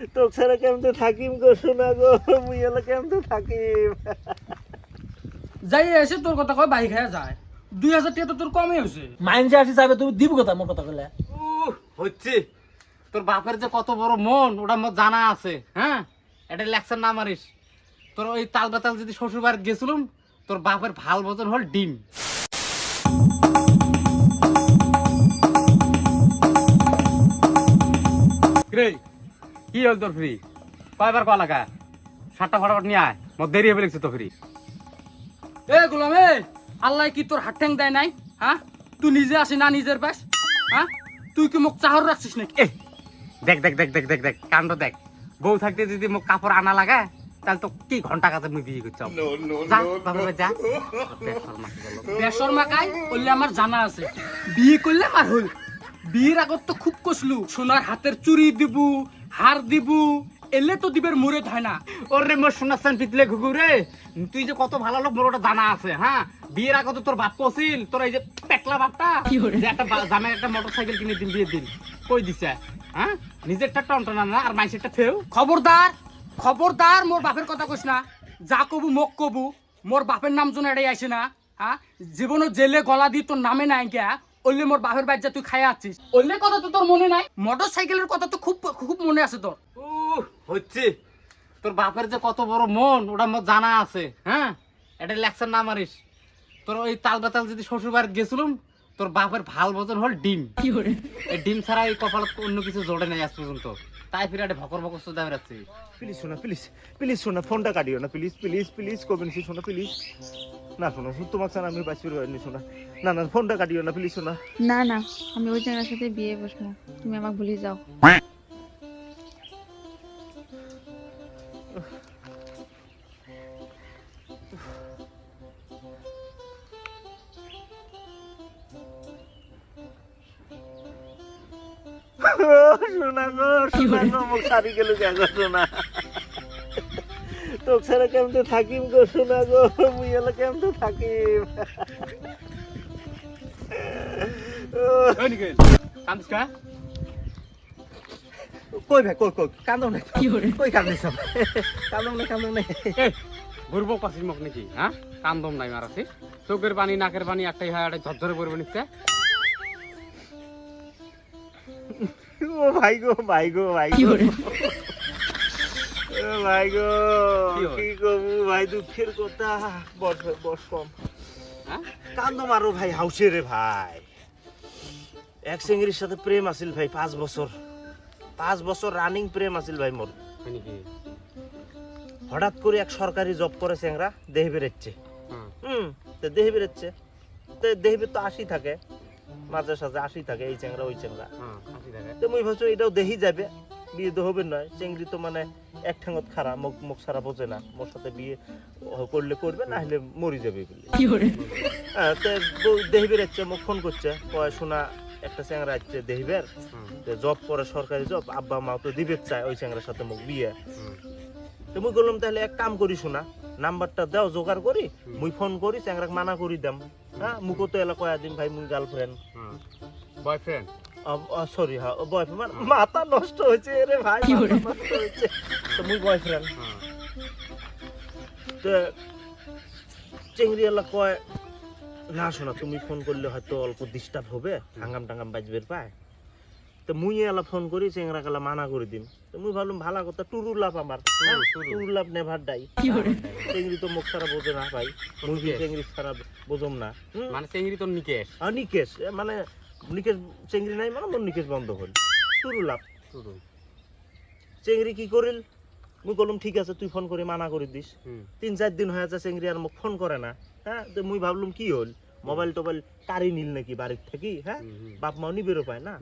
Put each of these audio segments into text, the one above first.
তোক ছাড়া কেমতে থাকিম গো শোনা গো মুই এলা কেমতে থাকিম? যাই এসে তোর কথা কয় বাইক হয়ে যায়। দুই হাজার টাকা তো তোর কমই হয়েছে। মাইন্সে আসি চাইবে তুমি দিব কথা মোর কথা কইলে? উহ, হচ্ছে। তোর বাপের যে কত বড় মন ওটা মোর জানা আছে হ্যাঁ? এটা লেকচার না মারিস। তোর ওই তাল বেতাল যদি শ্বশুর বাড়িতে গেছিলাম তোর বাপের ভালো বজন হল ডিম। রে কি হল তোর ফ্রি? কয়বার কয়া লাগা? সাতটা ফটাফট নিয়ে আয় মোর দেরি হবে লিখছে তো ফ্রি। এ গোলাম এ! আল্লাহ কি তোর হাত ঠ্যাং দেয় নাই? হ্যাঁ তুই নিজে আসি না নিজের পাশ হ্যাঁ তুই কি মোক চাহর রাখছিস নাকি? এ! দেখ দেখ দেখ দেখ দেখ দেখ কাণ্ড দেখ। বউ থাকতে যদি মোক কাপড় আনা লাগা তাহলে তো কি ঘণ্টা কাছে মুই বিয়ে করছি যা বাবা যা। বেসর মাকাই বললে আমার জানা আছে। বিয়ে করলে আমার হল। বিয়ের আগত তো খুব কষলু সোনার হাতের চুরি দিব হার দিব এলে তো দিবের মুরে হয় না। ওরে মোর শোনাচ্ছেন পিতলে ঘুঘুরে তুই যে কত ভালো লোক মোর ওটা জানা আছে হ্যাঁ বিয়ের আগে তো তোর বাপ কছিল তোর এই যে পেকলা বাপটা যে একটা জামাই একটা মোটর সাইকেল কিনে দিন বিয়ের দিন কই দিছে হ্যাঁ নিজেরটা টনটনা না আর মাইসেরটা ফেউ খবরদার খবরদার মোর বাপের কথা কইস না। যা কবু মোক কবু মোর বাপের নাম জন এটাই আসে না হ্যাঁ জীবনও জেলে গলা দি তোর নামে নাই গিয়া ওইলে মোর বাপের বাচ্চা তুই খাই আছিস। ওইলে কথা তো তোর মনে নাই মোটর সাইকেলের কথা তো খুব খুব মনে আছে তোর। হচ্ছে। তোর বাপের যে কত বড় মন, ওটা মোর জানা আছে হ্যাঁ? এটা লেকচার না মারিস। তোর ওই তাল বেতাল যদি শ্বশুর বাড়িতে গেছিলাম তোর বাপের ভালো বজন হল ডিম। এই ডিম ছাড়া এই কপালত অন্য কিছু জোড়ে নাই আজ পর্যন্ত। তাই ফিরে একটা ভকর ভকর সুদা বেড়াচ্ছি। প্লিজ শোনা প্লিজ প্লিজ শোনা ফোনটা কাটিও না প্লিজ প্লিজ প্লিজ কবেন সি শোনা প্লিজ। না শোনো তোমাকে ছাড়া আমি বাঁচতে পারিনি শোনা। না না ফোনটা কাটিও না প্লিজ শোনা। না না আমি ওই জায়গার সাথে বিয়ে বসবো তুমি আমাকে ভুলে যাও। ভাই কই কান্দম না কই কান্দম না কান্দম না এ বুড়বো পাশিস মুখ নাকি হ্যাঁ কান্দম নাই মারাছি চোখের পানি, নাকের পানি একটাই হয় ঝরঝরে পড়বে নিচ্ছে ও ভাই গো ভাই গো ভাই গো। ভাই গো কি হল? কি কমু ভাই দুঃখের কথা। বস বস কম। হ্যাঁ? কান্দ মারো ভাই হাউসে রে ভাই। এক সিঙ্গির সাথে প্রেম আছিল ভাই পাঁচ বছর। পাঁচ বছর রানিং প্রেম আছিল ভাই মোর। হঠাৎ করে এক সরকারি জব করে চেংরা দেহ বেরোচ্ছে। হুম। হুম তো দেহ বেরোচ্ছে। তো দেহ বের তো আশি থাকে। মাঝে সাঝে আশি থাকে এই চেংরা ওই চেংরা হ্যাঁ হাসি তো মুই ভাবছ এটাও দেখি যাবে বিয়ে তো হবে নয় চেংড়ি তো মানে এক ঠেঙত খারা মুখ মুখ সারা বোঝে না মোর সাথে বিয়ে করলে করবে না হলে মরি যাবে বলে। হ্যাঁ, তো বউ দেহি বেরোচ্ছে মুখ ফোন করছে কয় শোনা একটা চ্যাংরা আসছে দেহিবের জব করে সরকারি জব আব্বা মা তো দিবে চায় ওই চ্যাংরার সাথে মুখ বিয়ে। তো মুই বললাম তাহলে এক কাম করি শোনা নাম্বারটা দাও জোগাড় করি মুই ফোন করি চ্যাংরাক মানা করি দাম। হ্যাঁ মুখো তো এলা কয়া দিন ভাই মুই গার্লফ্রেন্ড বয়ফ্রেন্ড সরি হ্যাঁ বয়ফ্রেন্ড মাথা নষ্ট হয়েছে রে ভাই মাথা নষ্ট হয়েছে। তো মুই বয়ফ্রেন্ড হ্যাঁ তো চেংড়ি এলা কয় না শোনা তুমি ফোন করলে হয়তো অল্প ডিস্টার্ব হবে হাঙ্গাম টাঙ্গাম বাজবের পায় তো মুই এলা ফোন করি চেংরা কালা মানা করে দিন তো মুই ভাবলাম ভালো কথা টুরু লাভ আমার। টুরু লাভ নেভার ডাই চেংড়ি তো মুখ সারা বোঝে না ভাই। নিকেশ। চেংড়ি সারা বোঝম না। মানে চেঙ্গিরি তোর নিকেশ। নিকেশ। মানে নিকেশ চেংড়ি নাই মানে মোর নিকেশ বন্ধ হল টুরু লাভ শুরু চেংড়ি কি করিল? মুই বললাম ঠিক আছে তুই ফোন করে মানা করে দিস। হুম। তিন চার দিন হয়ে আছে চেংড়ি আর মোক ফোন করে না। হ্যাঁ? তো মুই ভাবলাম কি হল মোবাইল টোবাইল কারি নিল নাকি বাড়ির থাকি? হ্যাঁ। বাপ মাও নিবেরও পায় না।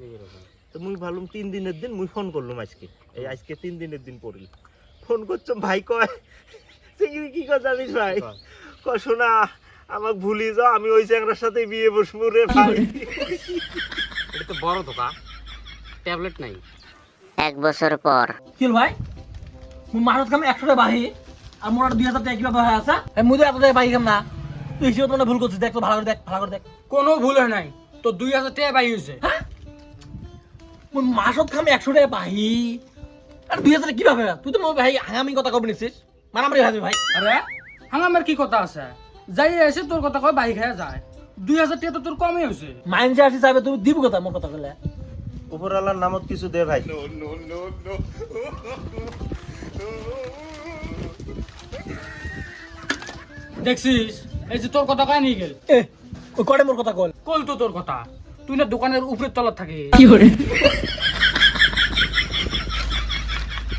তো মুই ভাবলাম তিন দিনের দিন মুই ফোন করলাম আজকে। এই আজকে তিন দিনের দিন পড়িল। ফোন করছ ভাই কয় চেংড়ি কি কয় জানিস ভাই। কয়? শোনা আমাকে ভুলি যাও আমি ওই চ্যাংরার সাথে বিয়ে বসবো রে ভাই। এটা তো বড় ধোকা। ট্যাবলেট নাই। এক বছর পর। কিল ভাই? মুই মাহত কাম একশো টাকা বাহি আর মোর দুই হাজার টাকা কীভাবে হয়ে আছে। এই মুই তো এত টাকা বাহি কাম না। তুই হিসেবে তো ভুল করছিস দেখ তো ভালো করে দেখ ভালো করে দেখ। কোনো ভুল হয় নাই। তো দুই হাজার টাকা বাই হয়েছে মুই মাসত খাম একশো টাকা বাহি আর দুই হাজার কীভাবে তুই তো ভাই হাঙামি কথা কবে নিছিস মারামারি হবে ভাই। আরে হাঙ্গামের কি কথা আছে? যাই এসে তোর কথা কয় বাইক হয়ে যায়। দুই হাজার টাকা তো তোর কমই হয়েছে মাইন যে আসি চাইবে তুমি দিব কথা মোর কথা কলে। উপরওয়ালার নামত কিছু দে ভাই। দেখছিস? এই যে তোর কথা কয় নিয়ে গেল? এ কটে মোর কথা কল। কল তো তোর কথা। তুই না দোকানের থাকে। কি থাকিস